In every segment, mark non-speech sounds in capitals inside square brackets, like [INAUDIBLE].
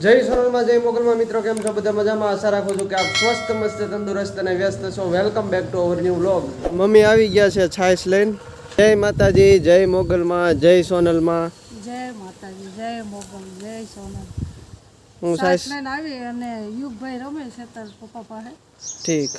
જય સોનલમાં, જય મોગલમાં. મિત્રો, કેમ છો? બધા મજામાં? આશા રાખું છું કે આપ સ્વસ્થ, મસ્ત, તંદુરસ્ત અને વ્યસ્ત છો. Welcome back to our new vlog mummy આવી ગયા છે છાશ લઈને. જય માતાજી, જય મોગલમાં, જય સોનલમાં. જય માતાજી, જય મોગલ, જય સોનલ. હું સાઈસ લાઈન આવી અને યુગભાઈ રમે છે તાર પપ્પા પાસે. ઠીક.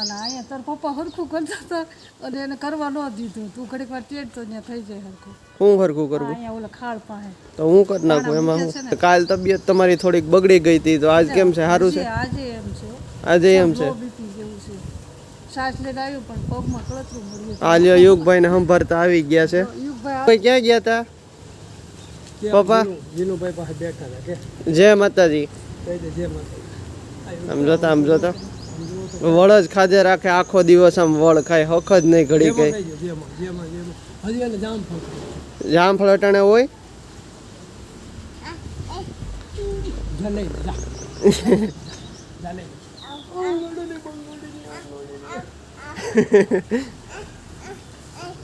અને અહીંયા તાર પપ્પા હરખું કરતા હતા અને એને કરવા ન દીધું. તું ઘડીક વાર ટેડ તો ત્યાં થઈ જાય હરખું. હું હરખું કરવું? અહીંયા ઓલા ખાડ પાસે. તો હું કરી નાખું એમાં હું? કાલ તબિયત તમારી થોડીક બગડી ગઈ હતી તો આજ કેમ છે? સારું છે? આજે એમ છે. આજે એમ છે? સાસ લઈને આવ્યું પણ પગમાં કળતરું મળ્યું આ લ્યો યુગભાઈને સંભાળતા આવી ગયા છે. યુગભાઈ ક્યાં ગયા હતા પપ્પા જીનુભાઈ પાસે બેઠા હતા કે જય માતાજી જય માતાજી આમ જોતા આમ જોતા વળ જ ખાધે રાખે આખો દિવસ આમ વળ ખાય હખ જ નહીં ઘડી કઈ જામફળ અટાણે હોય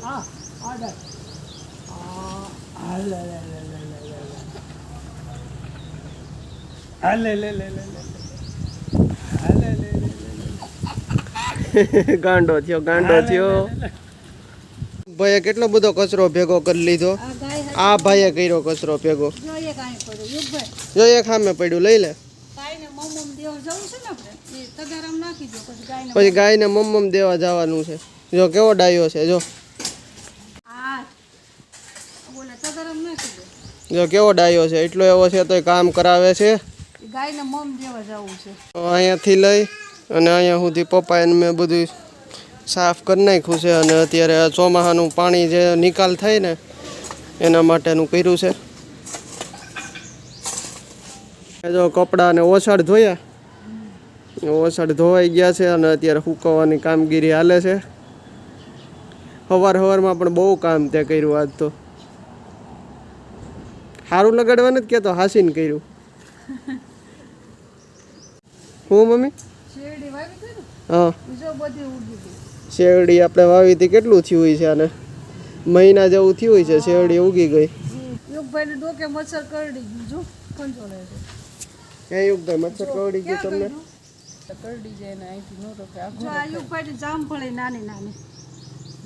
આ આ ગાંડો થયો ગાંડો થયો. ભાઈએ કેટલો બધો કચરો ભેગો કરી લીધો? આ ભાઈએ કર્યો કચરો ભેગો? જો એક સામે પડ્યું લઈ લે. પછી ગાયને મમ્મમ દેવા જવાનું છે. જો કેવો ડાયો છે જો. જો કેવો ડાયો છે એટલો એવો છે તો કામ કરાવે છે. ગાયને મમ દેવા જવું છે. તો અહીંયાથી લઈ અને અહીંયા સુધી પપ્પા એને મેં બધું સાફ કરી નાખ્યું છે અને અત્યારે ચોમાસાનું પાણી જે નિકાલ થાય ને એના માટેનું કર્યું છે. જો કપડાં અને ઓછાડ ધોયા ઓછાડ ધોવાઈ ગયા છે અને અત્યારે સુકવવાની કામગીરી હાલે છે. સવાર સવારમાં પણ બહુ કામ તે કર્યું આજ તો. સારું લગાડવાનું જ કહેતો હાસીને કર્યું. [LAUGHS] હું મમ્મી? શેરડી વાવી હતી હા. બીજો બધી ઉગી ગઈ. શેરડી આપણે વાવી હતી કેટલું થયું હોય છે આને? મહિના જેવું થયું હોય છે શેરડી ઉગી ગઈ. યુગભાઈને ડોકે મચ્છર કરડી ગયું જો. કંચોળે છે. હે યુગભાઈ મચ્છર કવડી ગયું તમને? કરડી જાય ને અહીંથી નો રોકે. જો આ યુગભાઈને જામફળી નાની નાની.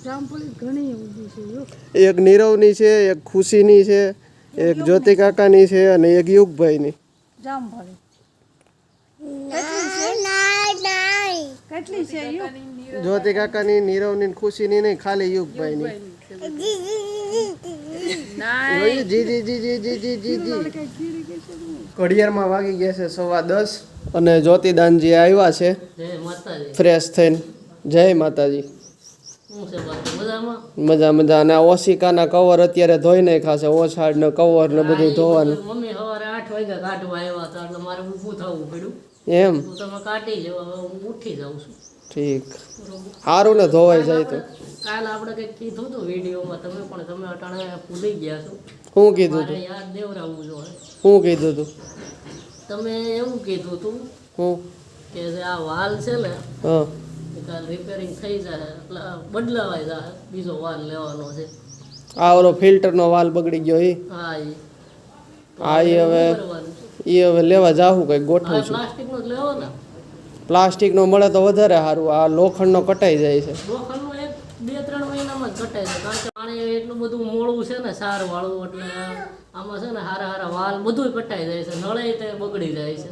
જામફળી ઘણી ઉગી છે એક નીરવની છે એક ખુશીની છે એક જ્યોતિ કાકાની છે અને એક યુગભાઈની. જામફળી. કેટલી છે? યુગ જ્યોતિ કાકાની નીરવની ને ખુશીની નહીં ખાલી યુગભાઈની. જી જી જી જી જી જી જી જી. ઘડિયાળમાં વાગી ગયા છે સવા દસ અને જ્યોતિદાનજી આવ્યા છે ફ્રેશ થઈને. જય માતાજી. મજા મજા. અને ઓશિકાના કવર અત્યારે ધોઈ નહીં ખાશે ઓછાડ ને કવર ને બધું ધોવાનું. મમ્મી સવારે આઠ વાગ્યા કાઢવા આવ્યા હતા એટલે મારે ઊભું થવું પડ્યું. એમ? તો તમે કાઢી જાઓ હું ઉઠી જાઉં છું. ઠીક. સારું ને ધોવાઈ જાય તો. કાલ આપણે કંઈક કીધું હતું વિડીયોમાં તમે પણ તમે અટાણે ભૂલી ગયા છો. શું કીધું તું યાદ દેવરાવું જોઈએ શું કીધું તું તમે એવું કીધું હતું હું? કે જે આ વાલ છે ને હા. કાલ રિપેરિંગ થઈ જાય એટલે બદલાવાય જાય બીજો વાલ લેવાનો છે. આ ઓલો ફિલ્ટરનો વાલ બગડી ગયો એ હા એ આ એ હવે એ હવે લેવા જાવું કંઈક ગોઠવું છું. પ્લાસ્ટિકનો મળે તો વધારે સારું. આ લોખંડનો કટાઈ જાય છે. બે ત્રણ મહિનામાં જ ઘટાય છે કારણ કે પાણી એટલું બધું મોળું છે ને સાર વાળું એટલે આમાં છે ને હારા હારા વાલ બધું કટાઈ જાય છે. નળે તે બગડી જાય છે.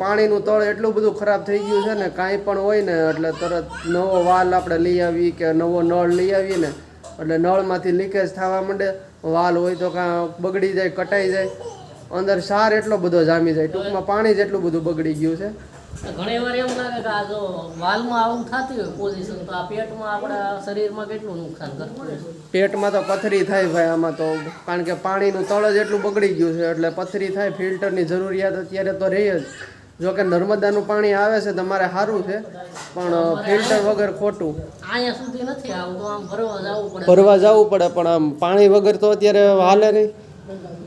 પાણીનું તળ એટલું બધું ખરાબ થઈ ગયું છે ને કાંઈ પણ હોય ને એટલે તરત નવો વાલ આપણે લઈ આવી કે નવો નળ લઈ આવીએ ને એટલે નળમાંથી લીકેજ થવા માંડે. વાલ હોય તો કાં બગડી જાય કટાઈ જાય. અંદર સાર એટલો બધો જામી જાય ટૂંકમાં પાણી જેટલું એટલું બધું બગડી ગયું છે. ઘણી વાર એમ લાગે કે આ જો વાલમાં આવું થતી હોય પોઝિશન તો આ પેટમાં આપણા શરીરમાં કેટલું નુકસાન કરવું પેટમાં તો પથરી થાય ભાઈ આમાં તો કારણ કે પાણીનું તળ જ એટલું બગડી ગયું છે એટલે પથરી થાય ફિલ્ટરની જરૂરિયાત અત્યારે તો રહી જ. જો કે નર્મદાનું પાણી આવે છે તમારે સારું છે પણ ફિલ્ટર વગર ખોટું. અહીંયા સુધી નથી આવતું આમ ભરવા જવું પડે. ભરવા જવું પડે પણ આમ પાણી વગર તો અત્યારે હાલે નહીં.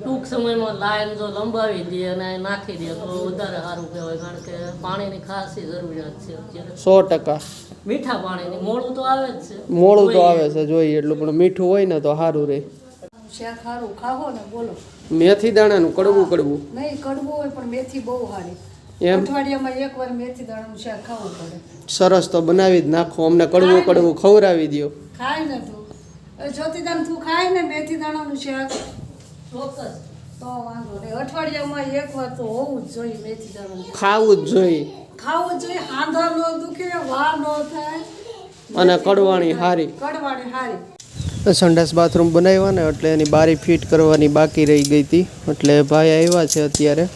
ટૂંક સમયમાં લાઈન જો લંબાવી દે અને નાખી દે તો વધારે સારું કહેવાય કારણ કે પાણીની ખાસી જરૂરિયાત છે અત્યારે. સો ટકા. મીઠા પાણીની મોડું તો આવે જ છે. મોડું તો આવે છે જોઈએ એટલું પણ મીઠું હોય ને તો સારું રહે શાક સારું ખાવો ને બોલો. મેથી દાણાનું કડવું કડવું. નહીં કડવું હોય પણ મેથી બહુ સારી. એમ? અઠવાડિયામાં એકવાર મેથી દાણાનું શાક ખાવું પડે. સરસ તો બનાવી જ નાખો. અમને કડવું કડવું ખવડાવી દો ખાય ને તું. જ્યોતિદાન તું ખાય ને મેથી દાણાનું શાક. ચોક્કસ. તો વાંધો નહીં. અઠવાડિયામાં એકવાર તો હોવું જ જોઈએ મેથી દાણાનું. ખાવું જ જોઈએ. ખાવું જોઈએ. હાંધા ન દુખે વાર ન થાય. અને કડવાણી હારી. કડવાણી હારી. સંડાસ બાથરૂમ બનાવ્યા ને એટલે એની બારી ફિટ કરવાની બાકી રહી ગઈ હતી. એટલે ભાઈ આવ્યા છે અત્યારે.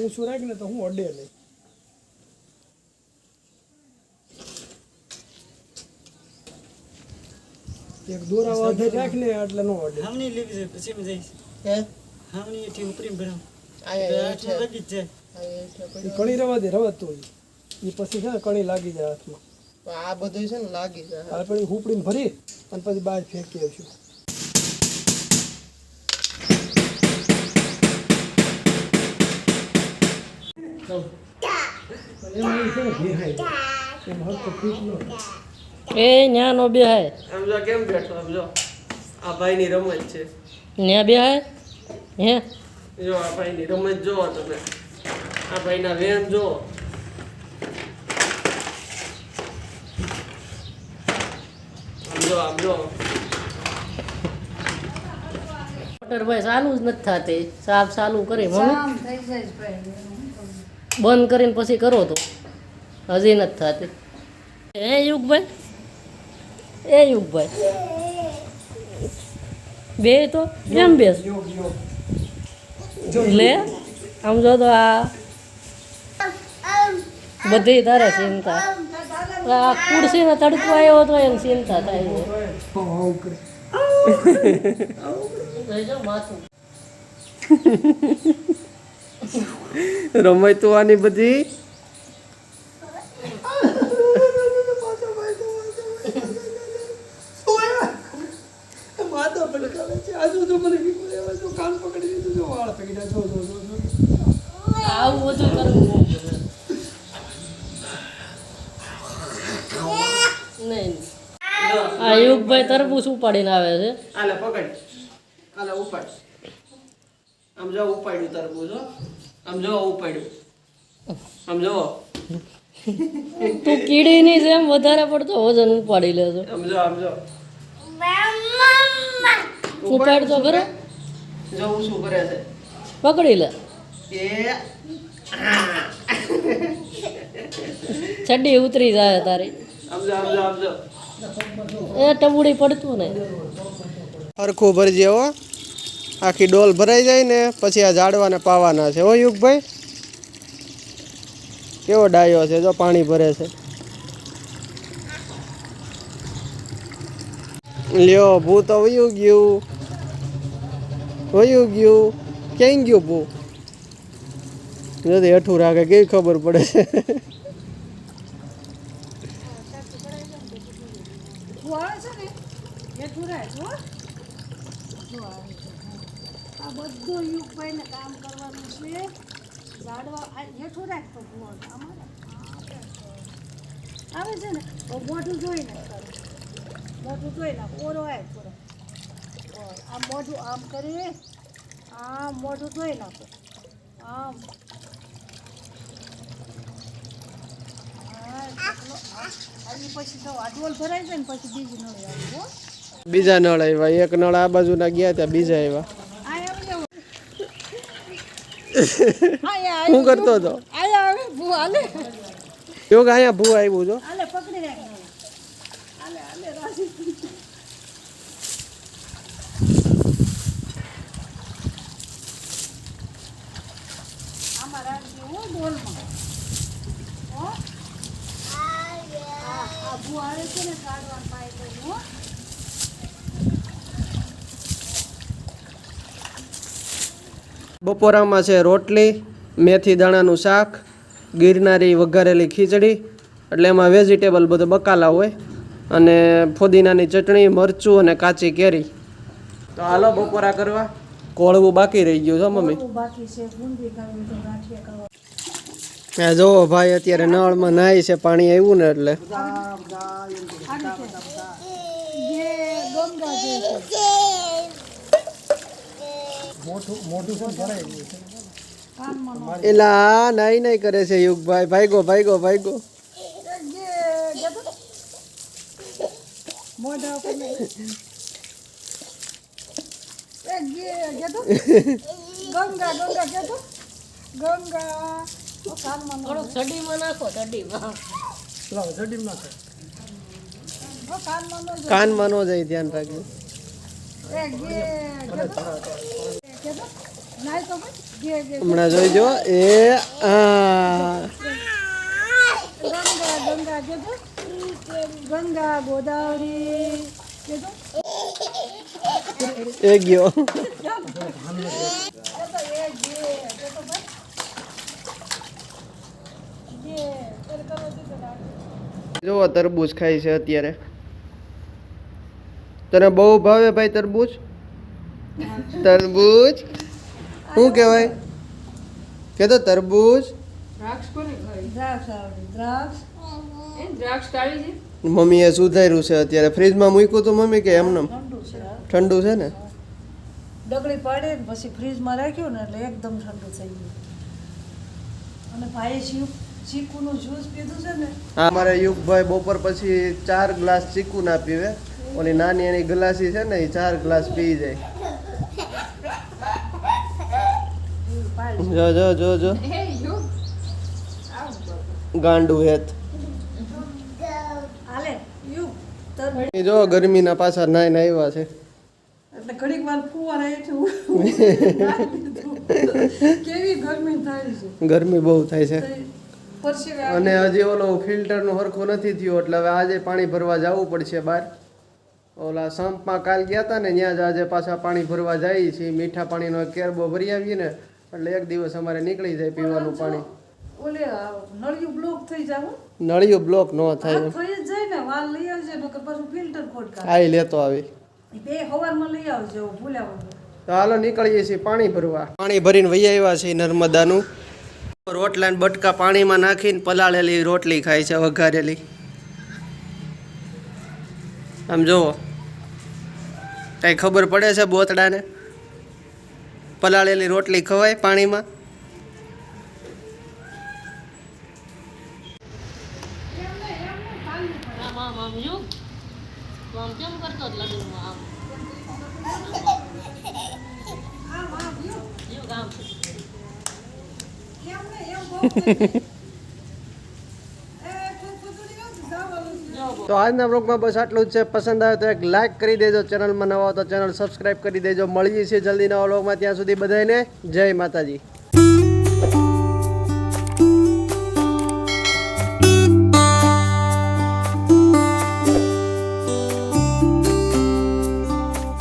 ઊંચું રાખ ને તો હું અડે નહીં. એક દોરા વાધે રાખ ને એટલે નો અડે. હમની લેવી છે પછી મે જઈશ. હે? હમની એથી ઉપરી ભરામ આયા આઠ લાગી છે. કણી રવા દે રવા તો એ પછી છે ને કણી લાગી જાય હાથમાં. આ બધું છે ને લાગી જાય. હવે પછી હુપડીને ભરી અને પછી બહાર ફેંકી આવશું. એ ને ન ન્યા નો બેહાય આમ જો કેમ બેઠો? આમ જો. આ ભાઈની રમત છે. ન્યા બેહાય હે? જો આ ભાઈની રમત જોવો તમે. આ ભાઈના વેન જોવો. જો આમ જો. મોટરભાઈ ચાલુ જ નથી થતી. સાફ ચાલુ કરી મમ્મી. જામ થઈ જાય છે ભાઈ બંધ કરીને પછી કરો તો. હજી નથી થતી. એ યુગભાઈ. એ યુગભાઈ. બે તો કેમ બેસ? લે આમ જો તો આ બધી તારે ચિંતા. ખુરશીને તડકો આવ્યો તો એમ ચિંતા થાય છે. રમાય તો આની બધી. આવું બધું છે આજુ તો મને બીક લાગે છે. કાન પકડી લીધું જો વાળ પકડી જો જો જો જો આવું બધું કરવું બહુ ગમે. નહીં. આ યુગભાઈ તરબૂચ ઉપાડીને આવે છે. આલે પકડ. આલે ઉપાડ. આમ જો ઉપાડ્યું તરબૂચ હો. આમ જો ઉપાડ્યું. આમ જો. તું કીડીની જેમ વધારે પડતો વજન ઉપાડી લે છે આમ જો આમ જો. ઉપાડ તો ખરો? જો શું કરે છે. પકડી લે. કે ચડ્ડી ઉતરી જાય તારી. એ ટબુડી પડતું ને હરખું ભરજે હો. આખી ડોલ ભરાઈ જાય ને પછી આ ઝાડવાને પાવાના છે. હો યુગભાઈ? કેવો ડાયો છે? જો પાણી ભરે છે. લ્યો ભૂ તો વયું ગયું. વયું ગયું. ક્યાંય ગયું ભૂ જો હેઠું રાખે કેવી ખબર પડે? છે આવે છે ને હેઠું રાખ હો જો આવે છે. આ બધું યુગભાઈને કામ કરવાનું છે ઝાડવા હેઠું રાખ તો. આમાં રાખ. આવે છે ને મોઢું જોઈ નાખ. મોઢું જોઈ નાખ, ઓરો આવે ઓર આમ મોઢું આમ કરી, આમ મોઢું જોઈ નાખો આમ હા, એટલો આમ. આવી પછી તો આ ડોલ ભરાઈ જાય ને પછી બીજી નળી હો. આવ્યા એક નળ આ બાજુના ગયા ત્યાં બીજા આવ્યા. આવી [LAUGHS] કરતો હતો? યોગ અહીંયા ભૂ આવ્યું છો આમાં રાખજો હો ડોલમાં હો આ આ આવે છે ને કાઢવા પાઇપ બપોરામાં છે રોટલી મેથી દાણાનું શાક ગિરનારી વઘારેલી ખીચડી એટલે એમાં વેજીટેબલ બધું બકાલા હોય અને ફુદીનાની ચટણી મરચું અને કાચી કેરી. તો હાલો બપોરા કરવા. કોળવું બાકી રહી ગયું છે મમ્મી. બાકી છે જોવો ભાઈ, અત્યારે નળમાં નાય છે, પાણી આવ્યું ને એટલે. જે જે. એલા નાઈ નાઈ કરે છે યુગભાઈ ભાઈગો ભાઈગો ભાઈગો જે જે ગંગા ગંગા ગંગા. થોડુંક ચડીમાં નાખો લાવો કાનમાં નો. જાય. ધ્યાન રાખજો. હમણાં જોઈ જે જે હમણાં જોઈજો એ ગંગા ગોદાવરી એ ગયો. જો તરબૂચ ખાય છે અત્યારે. તને બહુ ભાવે ભાઈ તરબૂચ? તરબૂચ? શું કહેવાય? કે તો તરબૂચ મમ્મીએ સુધાર્યું છે અત્યારે. ફ્રીજમાં મૂક્યું તો મમ્મી કે એમને ઠંડુ છે. ઠંડુ છે ને? ડગડી પાડે પછી ફ્રીજમાં રાખ્યું ને એટલે એકદમ ઠંડુ થઈ ગયું. અને ભાઈ ચીક ચીકુનું જ્યુસ પીધું છે ને? હા. મારે યુગભાઈ બપોર પછી ચાર ગ્લાસ ચીકુ ના પીવે. ઓલી નાની એની ગ્લાસી છે ને એ ચાર ગ્લાસ પી જાય. જો જો જો જો. ગાંડુ હેત. જો ગરમીના પાછા નાઈને આવ્યા છે. એટલે ઘડીક વાર ફુવારા હેઠું [LAUGHS] કેવી ગરમી થાય છે? ગરમી બહુ થાય છે. અને હજી ઓલો ફિલ્ટરનું સરખું નથી થયું એટલે હવે આજે પાણી ભરવા જવું પડશે બહાર. ઓલા સંપમાં કાલ ગયા હતા ને ત્યાં જ આજે પાછા પાણી ભરવા જઈએ છીએ. મીઠા પાણીનો કેરબો ભરી આવીએ ને એટલે એક દિવસ અમારે નીકળી જાય પીવાનું પાણી. નળિયું બ્લોક થઈ જાવ નળિયું બ્લોક ન થાય થઈ જ જાય ને વાલ લઈ આવજે નકર પાછું ફિલ્ટર ખોટકા આઈ લેતો આવી. બે હવારમાં લઈ આવજો ભૂલ્યા તો હાલો નીકળીએ છીએ પાણી ભરવા. પાણી ભરીને વહી આવ્યા છીએ નર્મદાનું. રોટલા ને બટકા પાણીમાં નાખીને પલાળેલી રોટલી ખાય છે, વઘારેલી. આમ જુઓ કાંઈ ખબર પડે છે બોતડાને? પલાળેલી રોટલી ખવાય પાણીમાં આમ આમ આમ જો તો આમ કેમ કરતો જ લડુમાં આમ આમ આમ યુ જો આમ કેમ ને એમ બહુ થઈ જાય. એ [LAUGHS] તું આજના બ્લોગમાં બસ આટલું જ છે. પસંદ આવે તો એક લાઇક કરી દેજો ચેનલમાં નવા તો ચેનલ સબસ્ક્રાઈબ કરી દેજો. મળીએ છીએ જલ્દી નવા બ્લોગમાં ત્યાં સુધી બધાને જય માતાજી.